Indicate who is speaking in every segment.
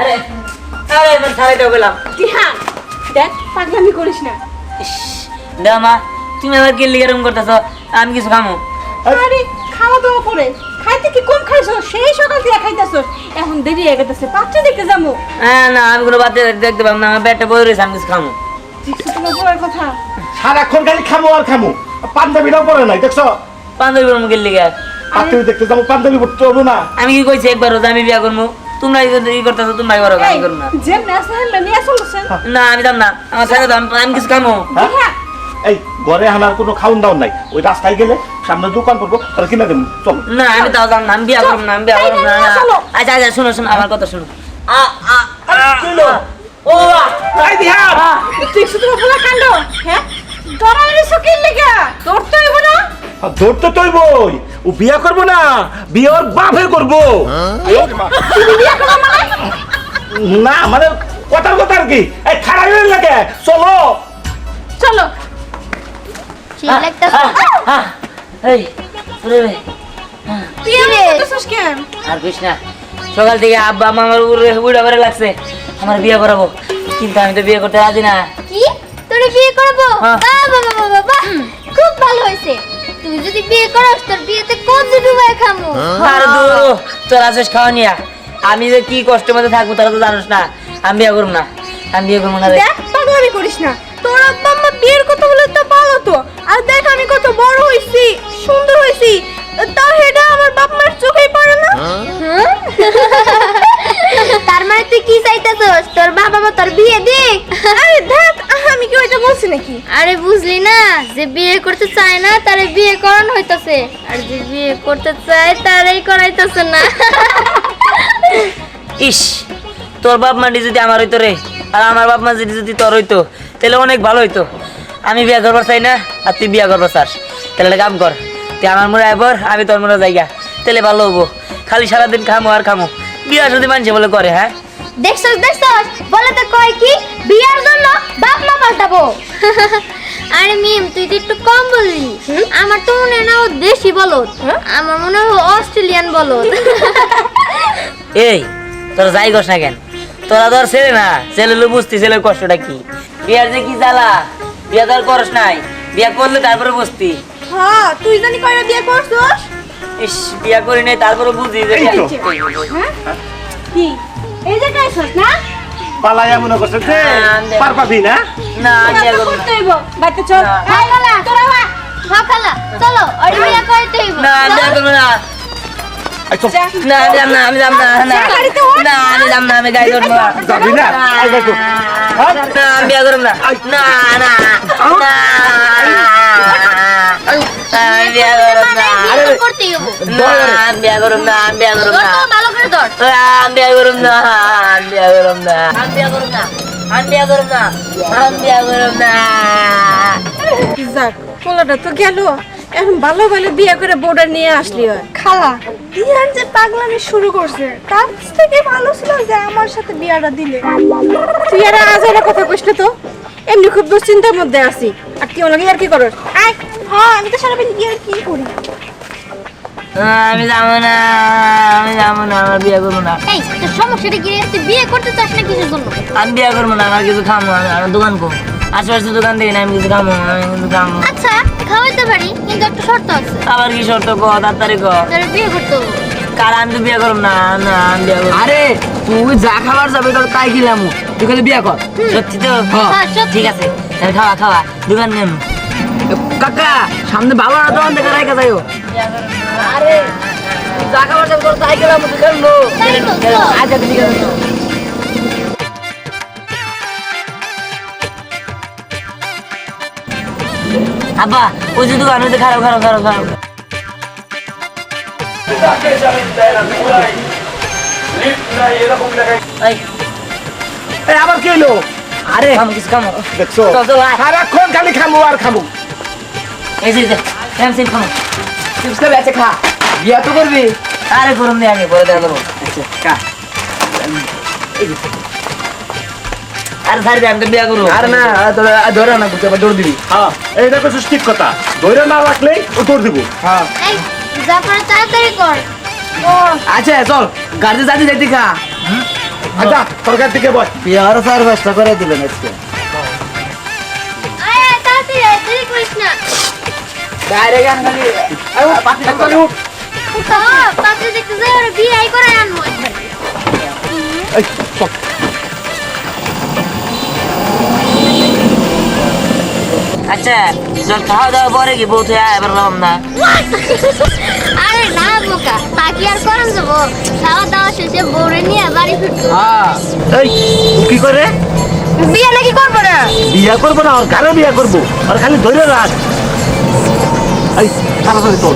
Speaker 1: আরে আরে এবার ছাড়াই দাও গেলাম।
Speaker 2: দিহান দেখ পাগলামি করিস না।
Speaker 1: ইস, মা তুমি আবার গেলি এরকম করতেছ আমি কিছু খামো।
Speaker 2: আরে খাওয়া দাওয়া করে। খাইতে কি কম খাইছো? সেই সকাল থেকে খাইতেছো এখন দেরি হয়ে গেছে দেখতে যাব।
Speaker 1: হ্যাঁ না আমি কোনো বাচ্চা দেখতে পাবো না আমার পেটে বই রয়েছে আমি কিছু খামো।
Speaker 2: দেখছ তোমার বউয়ের কথা।
Speaker 3: সারাক্ষণ খালি খামো আর খামো। পাঞ্জাবিটাও পরে নাই দেখছ?
Speaker 1: বান্ধবী বলব গেলি গা
Speaker 3: পাত্রী দেখতে যাব পাঞ্জাবি না।
Speaker 1: আমি কি কইছি একবার রোজ আমি বিয়া করব তোমরা ই করতেছো তোমরা করো আমি করব না। না আমি যাম না। আমার সাথে দাও, আমি- কিছু খামো।
Speaker 3: হ্যাঁ? এই ঘরে হানার কোনো খাউন দাউন নাই। ওই রাস্তায় গেলে সামনে দোকান পড়ব তাহলে কিনে দেবো। চল।
Speaker 1: না আমি তাও যাম না আমি বিয়া করব না আমি বিয়া করব না। আচ্ছা আচ্ছা শোনো শোনো আমার কথা শোনো। আ, আ? ও আ,
Speaker 3: এই দিহান!
Speaker 1: আ,
Speaker 2: দেখছ তোমার বলা কাণ্ড হ্যাঁ? দরানি সকিল লেগা। তোর তো এগো না?
Speaker 3: আর ধরতে তুই বই ও বিয়া করব না বিয়ে ওর বাপে করব।
Speaker 2: মানে?
Speaker 3: না মানে কথার কথা আর কি। এই খারাপ লাগে চলো।
Speaker 2: চলো।
Speaker 1: আর কৃষ্ণ না সকাল থেকে আব্বা আমার উড়ে উড়া করে লাগছে আমার বিয়ে করাবো। কিন্তু আমি তো বিয়ে করতে রাজি না।
Speaker 4: কি? তোরে বিয়ে করব?
Speaker 1: হ্যাঁ।
Speaker 4: খুব ভালো হয়েছে। তুই যদি বিয়ে করাস তোর বিয়েতে ডুবাই খামু?
Speaker 1: আর দূর তোর আছিস খাওয়া নিয়া আমি যে কি কষ্টের মধ্যে থাকব তারা তো জানিস না। আমি বিয়ে করব না। আমি বিয়ে করব না রে।
Speaker 2: দেখ পাগলামি করিস না। তোর আব্বা আম্মা বিয়ের কথা বলে তো ভালো তো। আর দেখ আমি কত বড় হইছি সুন্দর হইছি। তা হেডা আমার বাপ মার চোখেই পড়ে না।
Speaker 4: তার মানে তুই কি চাইতেছস? তোর বাবা মা তোর বিয়ে দিক
Speaker 2: আরে দেখ ওইটা বলছি নাকি?
Speaker 4: আরে বুঝলি না যে বিয়ে করতে চায় না তারে বিয়ে করানো হইতাছে। আর যে বিয়ে করতে চায় তারই করাইতাছে না।
Speaker 1: ইস তোর বাপ মা যদি আমার হইতো রে আর আমার বাপ মা যদি যদি তোর হইতো তাহলে অনেক ভালো হইতো। আমি বিয়া করবার চাই না আর তুই বিয়া করবার চাস। তাহলে একটা কাম কর তুই আমার মনে আইবর আমি তোর মনে জায়গা তাহলে ভালো হব। খালি সারাদিন খামো আর খামো। বিয়া যদি মানছে বলে করে হ্যাঁ?
Speaker 4: দেখছস দেখছস? বলে তো কয় কি? বিয়ার জন্য বাপ মা পাল্টাবো। আরে মিম তুই তো একটু কম বললি। আমার তো মনে না ও দেশি বলদ। আমার মনে হয় অস্ট্রেলিয়ান বলদ।
Speaker 1: এই তোরা যাই কস না কেন? তোরা ধর ছেলে না ছেলে লো বুঝতি ছেলের কষ্টটা কি। বিয়ার যে কি জ্বালা বিয়া আর করস নাই। বিয়া করলে তারপরে বুঝতি।
Speaker 2: হ্যাঁ তুই জানি কয়টা বিয়ে করছস?
Speaker 1: ইস বিয়া করি নাই তারপরে বুঝি যে
Speaker 2: হ্যাঁ? কি? এই যে কাইছস না?
Speaker 3: পালাইয়া মনে করছে যে
Speaker 1: না,
Speaker 3: পার পাবি না?
Speaker 1: না করব না।
Speaker 2: করতে হইব। বাইতে চল।
Speaker 1: না।
Speaker 4: হাই খালা তোরা হা হা খালা চলো বিয়ে হইব।
Speaker 1: না আমি বিয়া করব না।
Speaker 3: এই চল।
Speaker 2: যা।
Speaker 1: না আমি যাব না আমি যাব না না। না আমি যাব না আমি গাড়ি ধরবো। না
Speaker 3: যাবি না? আই দেখো হ্যাঁ?
Speaker 1: না বিয়া করব না। না না না। আমি বিয়া করব না।
Speaker 4: বিয়ে তো করতেই
Speaker 1: না আমি বিয়া করব না আমি বিয়া করব না।
Speaker 4: ভালো করে ধর।
Speaker 1: আমি বিয়া করব না আমি বিয়া করব না। আমি বিয়া করব না আমি বিয়া করব না আমি বিয়া করব না।
Speaker 2: যাক পোলাটা তো গেল। এখন ভালো ভালো বিয়ে করে বউটা নিয়ে আসলি হয়। খালা যে পাগলামি শুরু করছে তার থেকে ভালো ছিল যে আমার সাথে বিয়াটা দিলে। তুই আর আজ এর কথা কইস তো? এমনি খুব দুশ্চিন্তার মধ্যে আছি। আর কি ওনাকে আর কি করস? আয় হ্যাঁ আমি তো সারাদিন কি আর কি করি?
Speaker 1: আমি যাব না আমি যাব না আমার বিয়া করব না।
Speaker 4: এই তোর সমস্যাটা কি তুই বিয়ে করতে চাস না কিছুর জন্য?
Speaker 1: আমি বিয়া করব না আমার কিছু খামো আমি আমার দোকান কো আশেপাশে দোকান দেখি না আমি কিছু খামো আমি কিছু খামো।
Speaker 4: আচ্ছা খাওয়াইতে পারি কিন্তু একটা শর্ত আছে।
Speaker 1: আবার কি শর্ত ক তাড়াতাড়ি ক?
Speaker 4: তোর বিয়ে করতে হবে।
Speaker 1: কার আমি তো বিয়া করব না না আমি বিয়া করব
Speaker 5: আরে তুই যা খাবার যাবে তোর তাই খেলাম। তুই খালি বিয়া কর।
Speaker 1: সত্যি তো?
Speaker 4: হ্যাঁ, সত্যি।
Speaker 1: ঠিক আছে তাহলে খাওয়া খাওয়া দোকান নেন
Speaker 5: কাকা সামনে ভালো না দোকান থেকে রাখা যাইও। আরে। যা খাবার যাবে তোর তাই
Speaker 4: তো, চল।
Speaker 5: আচ্ছা ঠিক আছে
Speaker 1: আব্বা ওই যে দোকান ওই যে খারাপ খারাপ খারাপ খারাপ
Speaker 3: আবার কি
Speaker 1: আরে খামো কিছু খামো।
Speaker 3: দেখছ? সারাক্ষণ খালি খামো আর খামো।
Speaker 1: এই যে খামো।
Speaker 5: চিপস খাবে খা। বিয়া তো করবি?
Speaker 1: আরে গরম পরে দেখা করব।
Speaker 5: আচ্ছা খা।
Speaker 1: আরে ছাড়বি আমি তো বিয়া করব।
Speaker 5: আর না ধরে না দৌড় দিবি।
Speaker 3: হ্যাঁ। এইটা তো ঠিক কথা। ধরে না রাখলেই ও তোর দিব।
Speaker 5: হ্যাঁ।
Speaker 4: এই তাড়াতাড়ি কর।
Speaker 5: আচ্ছা চল গাড়ি যাতে যাইতে খা।
Speaker 3: আচ্ছা সরকার থেকে বল
Speaker 5: বিয়ার চার পাঁচটা করে দিলেন আজকে।
Speaker 4: দেখতে যাই বিয়ে করে আনব।
Speaker 3: এই চল
Speaker 1: আচ্ছা যখন খাওয়া দাওয়া পরে কি বউ তুই এবার রকম না?
Speaker 4: আরে না বোকা। তা আর করেন যাব? খাওয়া দাওয়া শেষে বউরে নিয়ে বাড়ি ফিরবো।
Speaker 5: হ্যাঁ।
Speaker 3: এই কি করে
Speaker 2: বিয়ে নাকি করব না?
Speaker 3: বিয়া করব না আর কারে বিয়া করব? আর খালি ধরে রাখ। এই তাড়াতাড়ি তোর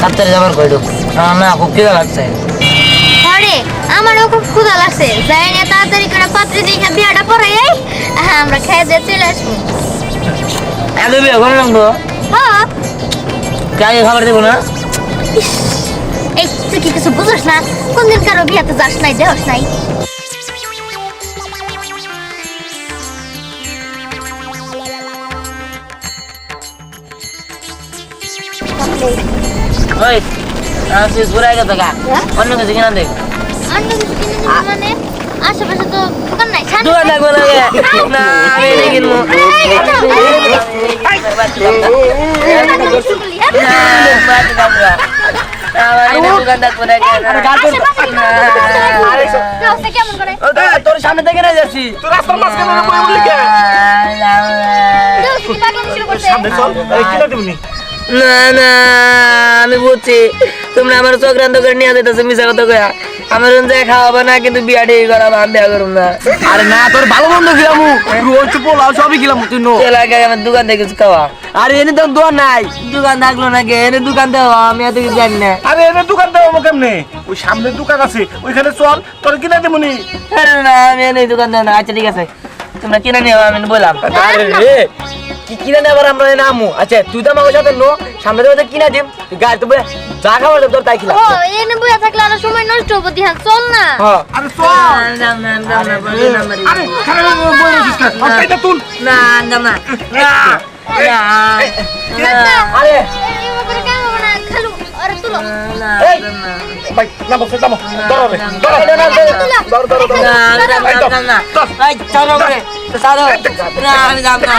Speaker 1: তাড়াতাড়ি যাবার কইলো না খুব খিদা লাগছে।
Speaker 4: আরে আমারও খুব ক্ষুধা লাগছে। যাই না তাড়াতাড়ি করে পাত্রে দেখে বিয়াটা পরে যাই হ্যাঁ আমরা খেয়ে দিয়ে চলে আসব।
Speaker 1: এত বিয়ে করে নামবো
Speaker 4: হ্যাঁ।
Speaker 1: আগে খাবার দেবো না?
Speaker 4: এই তুই কি কিছু বুঝছ না? কোনদিন কারও বিয়াতে যাস নাই দেহস নাই।
Speaker 1: ওই তুই ঘুরে গেছে গা
Speaker 4: হ্যাঁ?
Speaker 1: অন্য কিছু কিনা দেখ
Speaker 4: অন্য কিছু কিনে মানে? আশেপাশে তো দোকান
Speaker 1: থাকব না না, আমি এনে কিনবো। না
Speaker 5: না,
Speaker 1: আমি বুঝছি। তোমরা আমার চক্রান্ত করে নিয়ে যেতেছো মিশা কথা কয়া আমার যা খাওয়াবো না কিন্তু বিয়া ঠিক করাবো আমি বিয়া করব না।
Speaker 5: আরে না তোর ভালো বন্ধু খিলামু। রোজ পোলাও সবই খিলামু তুই নো।
Speaker 1: এলাকায় আমার দোকান থেকে কিছু খাওয়া।
Speaker 5: আরে এনে তো দোয়া নাই।
Speaker 1: দোকান থাকল নাকি? এনে দোকান দেওয়া আমি এত কিছু জানি না।
Speaker 3: আরে এনে দোকান দেবো কেমনে? ওই সামনে দোকান আছে ওইখানে চল তোর কিনা দিবনি
Speaker 1: আরে না আমি এনে দোকান দেবো না। আচ্ছা ঠিক আছে। তোমরা কিনে নিও আমি বললাম।
Speaker 5: আরে রে কি কিনে নেবার আমরা নামু আচ্ছা তুই তো আমার সাথে নো সামনে থেকে কিনা দিম। তুই গাড়ি তো যা খাবার দেব তোর তাই খিলাম
Speaker 4: ও এনে বইয়া থাকলে আরও সময় নষ্ট হব দিহা চল না
Speaker 5: হ্যাঁ
Speaker 3: আরে চল
Speaker 1: না, না, বলে দিলাম বাড়ি।
Speaker 3: আরে খারাপ বই রয়েছিস না আর কাইটা তুল
Speaker 1: না, না। না, না,
Speaker 5: আরে
Speaker 4: না
Speaker 1: না, না।
Speaker 5: না, না।
Speaker 1: না, আমি না,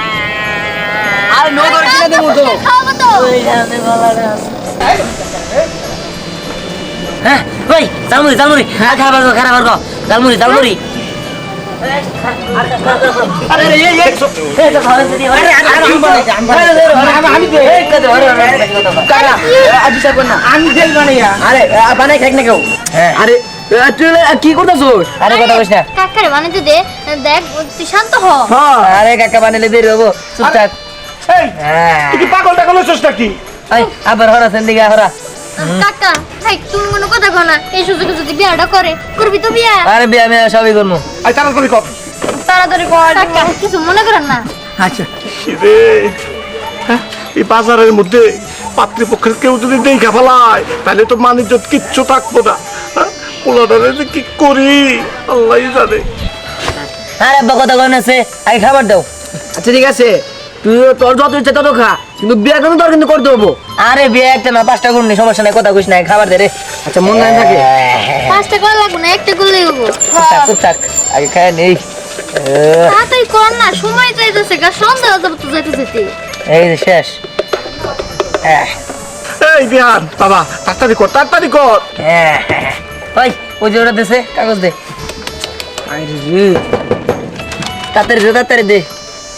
Speaker 5: আরে নো তোর কিনা দেবো তো
Speaker 1: ওই গলাটা হ্যাঁ ওই জালমুড়ি জালমুড়ি হ্যাঁ
Speaker 5: আরে
Speaker 1: আরে আরে আরে হ্যাঁ
Speaker 5: কি
Speaker 1: আরে কথা কইস না
Speaker 4: কাকারে বানাইতে দে দেখ তুই শান্ত হ
Speaker 5: হ্যাঁ
Speaker 1: আরে কাকা বানাইলে দেরি হব চুপচাপ
Speaker 3: এই তুই পাগল টাগল হইছিস নাকি?
Speaker 1: এই আবার হরা সেন্দিকে হরা।
Speaker 4: কাকা হাই তুমি কোনো কথা কো না। এই সুযোগে যদি বিয়াটা করে করবি তো বিয়া?
Speaker 1: আরে বিয়া আমি সবই করব
Speaker 3: আই তাড়াতাড়ি কর।
Speaker 4: তাড়াতাড়ি কর। কাকা। কিছু মনে করেন না।
Speaker 5: আচ্ছা।
Speaker 3: রে হ্যাঁ, এই বাজারের মধ্যে পাতৃপক্ষের কেউ যদি দেখে ফেলায় তাহলে তো মানিজ্য কিচ্ছু থাকব না। হ্যাঁ, পোলাটারে যে কি করি? আল্লাহ জানে।
Speaker 1: আরে আব্বা কথা আছে আগে খাবার দাও।
Speaker 5: আচ্ছা ঠিক আছে। তুই তোর যত ইচ্ছা তত খা। কিন্তু বিয়া কিন্তু তোর কিন্তু করতে হব।
Speaker 1: আরে বিয়ে একটা না পাঁচটা করুন কথা নাই কথা কইস নাই খাবার দে রে।
Speaker 5: আচ্ছা মন নাই থাকে।
Speaker 4: পাঁচটা করা লাগবে না একটা করলেই হব।
Speaker 1: চুপচাপ চুপচাপ আগে খায় নেই।
Speaker 4: তাড়াতাড়ি কর না সময় চাইতেছে গা সন্ধ্যা হয়ে তো যেতে যেতে
Speaker 1: এই যে শেষ।
Speaker 3: এই বিহান বাবা তাড়াতাড়ি কর তাড়াতাড়ি কর।
Speaker 1: হ্যাঁ, ওই ওই যে ওটা কাগজ দে। আরে রে। তাড়াতাড়ি দে তাড়াতাড়ি দে।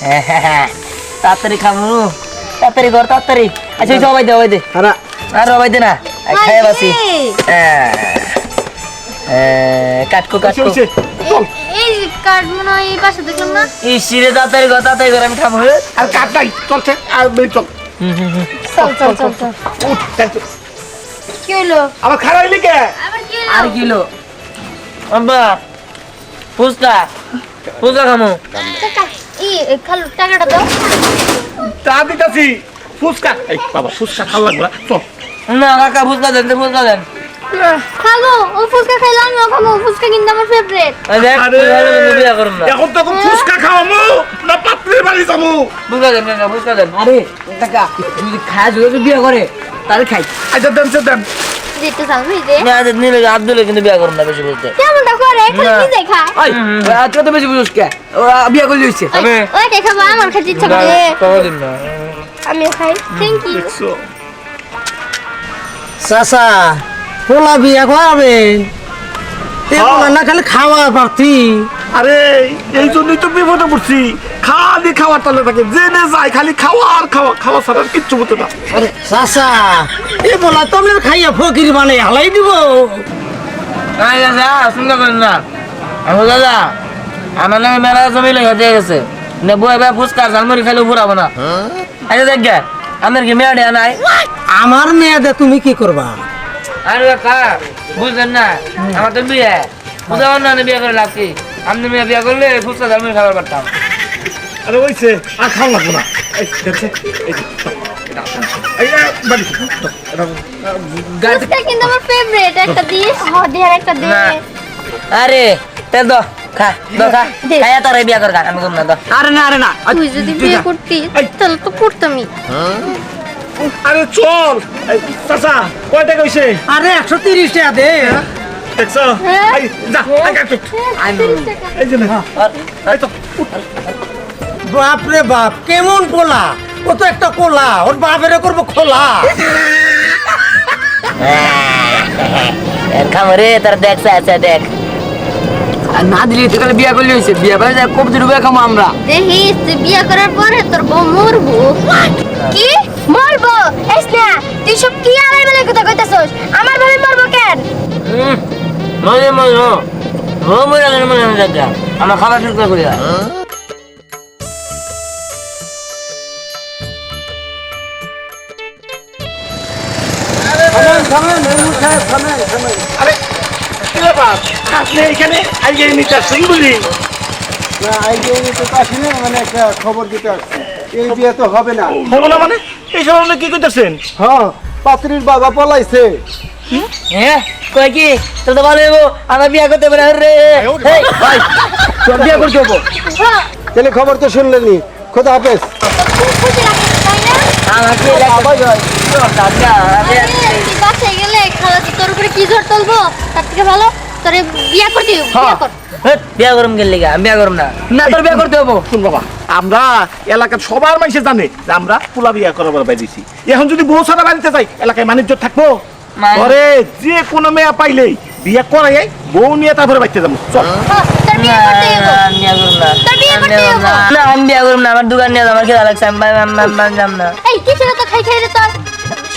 Speaker 1: হ্যাঁ, হ্যাঁ, হ্যাঁ। তাড়াতাড়ি খামু তাড়াতাড়ি কর তাড়াতাড়ি। আচ্ছা সবাই দে ওই দে।
Speaker 5: আরে।
Speaker 1: আর সবাই দে না। খাই বাসি কাটকো কাটকো।
Speaker 4: এই যে মনে এই পাশে দেখলাম না।
Speaker 1: এই শিরে তাড়াতাড়ি কর তাড়াতাড়ি কর আমি খামু
Speaker 3: আর কাট নাই চলছে আর বের চল।
Speaker 4: চল চল চল চল
Speaker 3: উঠ তাই চল।
Speaker 4: কি হলো
Speaker 3: আবার খারাপ হইলি কে?
Speaker 4: আবার কি
Speaker 5: আর কিলো
Speaker 1: আব্বা ফুচকা। ফুচকা খামো।
Speaker 4: ই খালু টাকাটা দাও।
Speaker 3: তা দিতাছি ফুচকা। এই বাবা ফুচকা খাওয়া লাগবে চল।
Speaker 1: না কাকা ফুচকা দেন ফুচকা দেন।
Speaker 4: খাব ও ফুচকা খাইলে আমিও খাব ফুচকা কিন্তু আমার ফেভারিট
Speaker 1: বিয়া
Speaker 3: এখন ফুচকা খাওয়ামু না পাত্রের বাড়ি যাব।
Speaker 1: ফুচকা দেন কাকা ফুচকা দেন।
Speaker 5: আরে কাকা যদি খায় যদি বিয়ে করে তাহলে খাই।
Speaker 3: আচ্ছা দেন দেন।
Speaker 4: দিতে চাও বুঝতে
Speaker 1: না আজ নিলে আব্দুল কিন্তু বিয়া করুম না বেশি বলতে।
Speaker 4: কেমনটা করে? খালি নিজে খায়
Speaker 5: ওই তুই তো বেশি বুঝিস কে? ও বিয়ে করলে
Speaker 1: আমি
Speaker 4: ওই কে খাব? আমার খেতে ইচ্ছা করে।
Speaker 1: কোনোদিন না।
Speaker 4: আমিও খাই। থ্যাংক ইউ
Speaker 3: দেখছ।
Speaker 6: পোলা বিয়া করাবেন এ। পোলা না খালি খাওয়া পারতি
Speaker 3: আরে এই জন্যই তো বিপদে পড়ছি। খালি খাওয়ার তালে থাকে জেনে যায় খালি খাওয়া আর খাওয়া খাওয়া ছাড়া কিচ্ছু হতো না।
Speaker 6: আরে চাচা এ পোলা তো আপনার খাইয়া ফকির মানে হালাই দিব।
Speaker 1: না দাদা চিন্তা করেন না? আমি দাদা আমার নামে মেলা জমি লেগে দিয়ে গেছে। নেব এবার ফুচকা ঝালমুড়ি খাইলে ফুরাবো না। আচ্ছা দেখ গে, আমার কি মেয়া দেয়া নাই
Speaker 6: আমার মেয়াদে তুমি কি করবা?
Speaker 1: আরে কাকা বুঝলেন না আমার তো বিয়ে। বুঝা না বিয়ে করে লাগছি আমি মেয়ে বিয়ে করলে ফুচকা ঝালমুড়ি খাবার পারতাম।
Speaker 3: আরে ওইছে আর খাওয়া লাগবে না। এই দেখছে এই।
Speaker 1: আরে তেল খা দো খা।
Speaker 4: দে।
Speaker 1: খাইয়া তোর বিয়ে কর আমি করুম না
Speaker 5: আরে না আরে না।
Speaker 4: তুই যদি বিয়ে করতি তাহলে তো করতামই
Speaker 3: আরে চল। এই, চাচা কয় টাকা হইছে?
Speaker 6: আরে একশো তিরিশ টাকা দে।
Speaker 3: দেখছ?
Speaker 4: হ্যাঁ।
Speaker 3: এই, যা আগে একটু। এই যে না, এই তো
Speaker 6: বাপ রে বাপ কেমন পোলা ও তো একটা কোলা ওর বাপেরে করব খোলা।
Speaker 1: খামরে তোর দেখ আচ্ছা দেখ।
Speaker 5: আর না দিলে তো বিয়ে করলে হইছে বিয়ে করে যায় কবজি ডুবে খামো আমরা।
Speaker 4: দেখিস বিয়ে করার পরে তোর বউ মরবো। কি? মরবো? এস না তুই সব কি আলাই বেলা কথা কইতাছস? আমার ভাবে মরবো কেন?
Speaker 1: মনে মনে ও মরে মনে মনে দেখ আমার খাবার ঠিক করে
Speaker 3: আরে কি ব্যাপার? আপনি এখানে আইয়ে নিতে আসছেন বুঝি
Speaker 7: মানে একটা খবর দিতে আসছি। এই বিয়ে তো হবে না।
Speaker 3: হব না মানে? এই সময় আপনি কি করতেছেন?
Speaker 7: হ্যাঁ পাত্রীর বাবা পলাইছে।
Speaker 1: হ্যাঁ কই কি? তোর তো ভালো হইব আমার বিয়া করতে পারে রে। হেই,
Speaker 7: ভাই তোর বিয়ে করতে হব তাহলে খবর তো শুনলেনি খোদা হাফেজ।
Speaker 1: আমাকে
Speaker 7: আবার হয়।
Speaker 1: দাদা
Speaker 4: আরে, তুই বাসায় গেলে খালা তোর উপরে কি ঝড় তুলবো? তার থেকে ভালো তোরে বিয়ে করতে বিয়ে কর।
Speaker 1: বিয়া করুম গেল লিগা আমি বিয়া করুম না।
Speaker 5: না তোর বিয়ে করতে হব।
Speaker 3: শুন বাবা আমরা এলাকার সবার মানুষে জানে যে আমরা পোলা বিয়া করাবার বাইরেছি। এখন যদি বউ সারা বাড়িতে যাই এলাকায় বাণিজ্য থাকব? ঘরে যে কোনো মেয়ে পাইলেই বিয়ে করাই বউ নিয়ে তারপরে বাড়িতে যাব। চল।
Speaker 4: হ্যাঁ, তোর বিয়ে করতে হবে?
Speaker 1: আমি বিয়া করুম না আমার দোকান নিয়ে আমার খেলা লাগছে আমি যাম না
Speaker 4: এই কিছু তো খাই খাই তোর?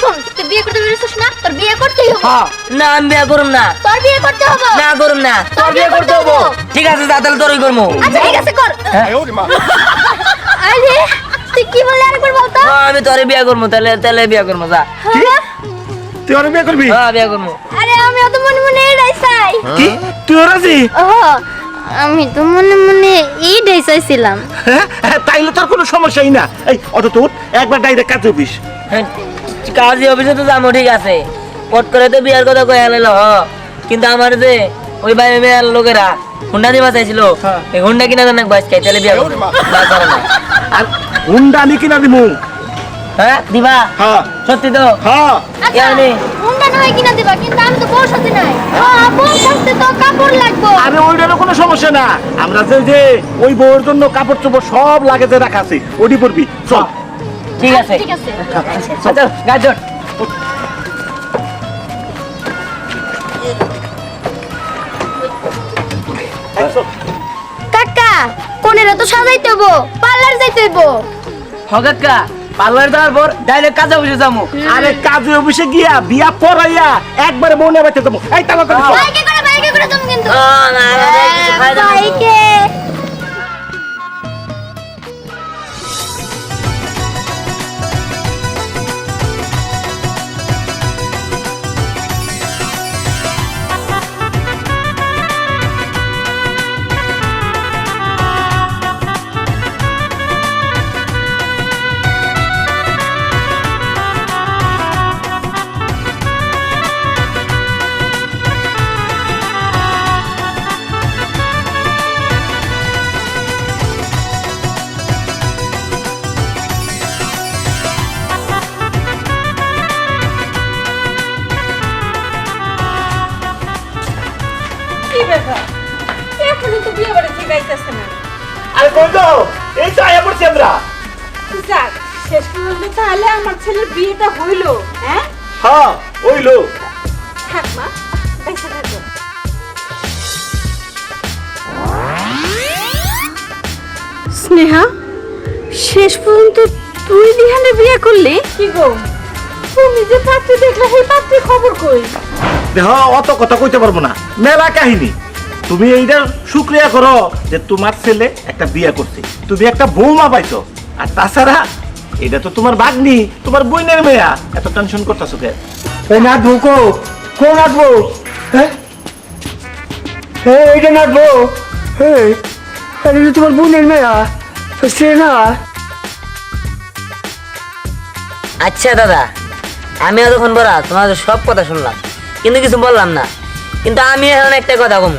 Speaker 4: শোন তুই বিয়ে করতে বেরোছিস না তোর বিয়ে করতেই হবে।
Speaker 3: হ্যাঁ।
Speaker 1: না আমি বিয়া করুম না।
Speaker 4: তোর বিয়ে করতে হবে।
Speaker 1: না করুম না।
Speaker 4: তোর বিয়ে করতে হবে।
Speaker 1: ঠিক আছে যা তাহলে তোরই করব
Speaker 4: আচ্ছা ঠিক আছে কর। আরে তুই কি বলতো?
Speaker 1: হ্যাঁ, আমি তোরে বিয়া করব তাহলে তাহলে বিয়া করব যা।
Speaker 4: হ্যাঁ?
Speaker 3: তুই ওরা বিয়ে করবি?
Speaker 1: হ্যাঁ বিয়া করব
Speaker 4: আরে আমি তো মনে মনে এটাই চাই।
Speaker 3: কি? তুই রাজি
Speaker 4: আমি তো মনে মনে এইটাই চাইছিলাম।
Speaker 3: হ্যাঁ হ্যাঁ, তাইলে তোর কোনো সমস্যাই না। এই অটো তোর একবার ডাইরেক্ট কাজে অফিস
Speaker 1: হ্যাঁ, কাজী অফিসে তো যাব ঠিক আছে। পট করে তো বিয়ার কথা কয়ে আনলো কিন্তু আমার যে ওই বাইরে মেয়ের লোকেরা হুন্ডা দিবা চাইছিল এই হুন্ডা কিনা জানা বাস খাই তাহলে বিয়া করব। না। করে
Speaker 3: আর হুন্ডা আনি কিনা দিমু?
Speaker 1: হ্যাঁ দিবা?
Speaker 3: হ্যাঁ।
Speaker 1: সত্যি তো?
Speaker 3: হ্যাঁ।
Speaker 1: ইয়ানি।
Speaker 4: হুন্ডা নয় কিনা দিবা? কিন্তু আমি তো বউ সাথে নাই। হ্যাঁ। সাথে তো কাপড় লাগবে।
Speaker 3: আরে ওইটারও কোনো সমস্যা না। আমরা যে যে ওই বউয়ের জন্য কাপড় চোপড় সব লাগে যে রাখা আছে ওটি পরবি। চল।
Speaker 1: ঠিক আছে।
Speaker 4: ঠিক আছে।
Speaker 1: আচ্ছা গাজর
Speaker 4: কাকা কোনেরা তো সাজাইতে হব পার্লার যাইতে হইব।
Speaker 5: হকাক্কা পার্লার যাওয়ার পর ডাইরেক্ট কাজে বসে যাব
Speaker 3: আরে কাজে অফিসে গিয়া বিয়া পড়াইয়া একবারে বউনে বাইতে দেবো এই চল।
Speaker 4: বাইকে করে বাইকে করে তুমি কিন্তু।
Speaker 1: ও, না।
Speaker 4: বাইকে
Speaker 2: তাহলে আমার ছেলের বিয়েটা হইল হ্যাঁ?
Speaker 3: হ্যাঁ
Speaker 2: থাক মা বেঁচে থাকো স্নেহা শেষ পর্যন্ত তুই দিহানে বিয়ে করলি? কি গো? তুমি যে পাত্রী দেখলে সেই পাত্রী খবর কই?
Speaker 3: দেহ অত কথা কইতে পারব না। মেলা কাহিনী। তুমি এইটার শুক্রিয়া করো যে তোমার ছেলে একটা বিয়ে করছে। তুমি একটা বৌমা পাইছো। আর তাছাড়া এটা তো তোমার বাগনি তোমার বইনের মেয়া। এত টেনশন করতেছো কে?
Speaker 7: এই নাচবো কো? কো নাচবো হ্যাঁ হ্যাঁ এইটা নাচবো হ্যাঁ এটা তো তোমার বোনের মেয়া সে না।
Speaker 1: আচ্ছা দাদা আমি এতক্ষণ বলা তোমাদের সব কথা শুনলাম। কিন্তু কিছু বললাম না। কিন্তু আমি এখন একটা কথা কম।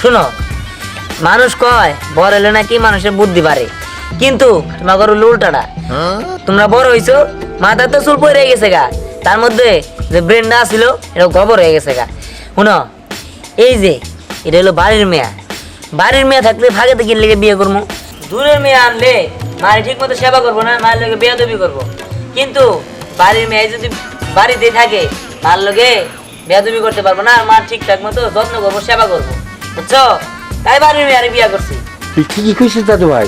Speaker 1: শুনো মানুষ কয় বড় হলে নাকি মানুষের বুদ্ধি বাড়ে। কিন্তু তোমার উল্টাটা। তোমরা বড় হইছো মাথা তো চুল পড়ে গেছে গা। তার মধ্যে যে ব্রেনটা ছিল এটা গোবর হয়ে গেছে গা। শুনো, এই যে, এটা হলো বাড়ির মেয়া। বাড়ির মেয়ে থাকলে ভাগে থেকে লেগে বিয়ে করব দূরের মেয়ে আনলে মায়ের ঠিক মতো সেবা করব না, মায়ের লোকে বিয়ে দেবি করব। কিন্তু বাড়ির মেয়ে যদি বাড়িতে থাকে, মার লোকে বেয়াদবি করতে পারব না মার ঠিকঠাক মতো যত্ন করব, সেবা করব। বুঝছ? তাই বাড়ির মেয়ে আর বিয়ে করছি।
Speaker 7: ঠিকই কইছিস দাদু ভাই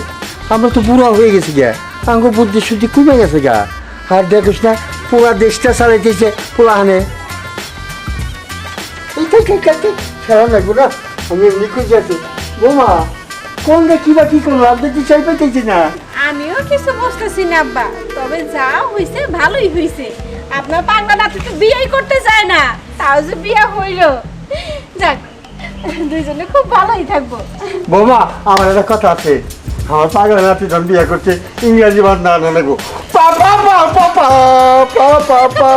Speaker 7: আমরা তো বুড়া হয়ে গেছি গা আঙ্গ বুদ্ধি শুদ্ধি কমে গেছে গা। আর দেখিস না পুরা দেশটা চালাইতেছে পুরা হানে খেলা লাগবো না আমি এমনি খুঁজে আছি। বোমা কোন কি করল আপনি তো চাই পাইতেছি না।
Speaker 2: আমিও কিছু বুঝতেছি না আব্বা। তবে যা হইছে ভালোই হইছে। আপনার পাগলা নাতি তো বিয়েই করতে চায় না তাও যে বিয়ে হইল। যাক দুইজনে খুব ভালোই থাকব।
Speaker 7: বোমা আমার একটা কথা আছে। আমার পাগল নাতি যখন বিয়ে করছে ইংরাজি বাদ না লাগবো পাপা পাপা পাপা পাপা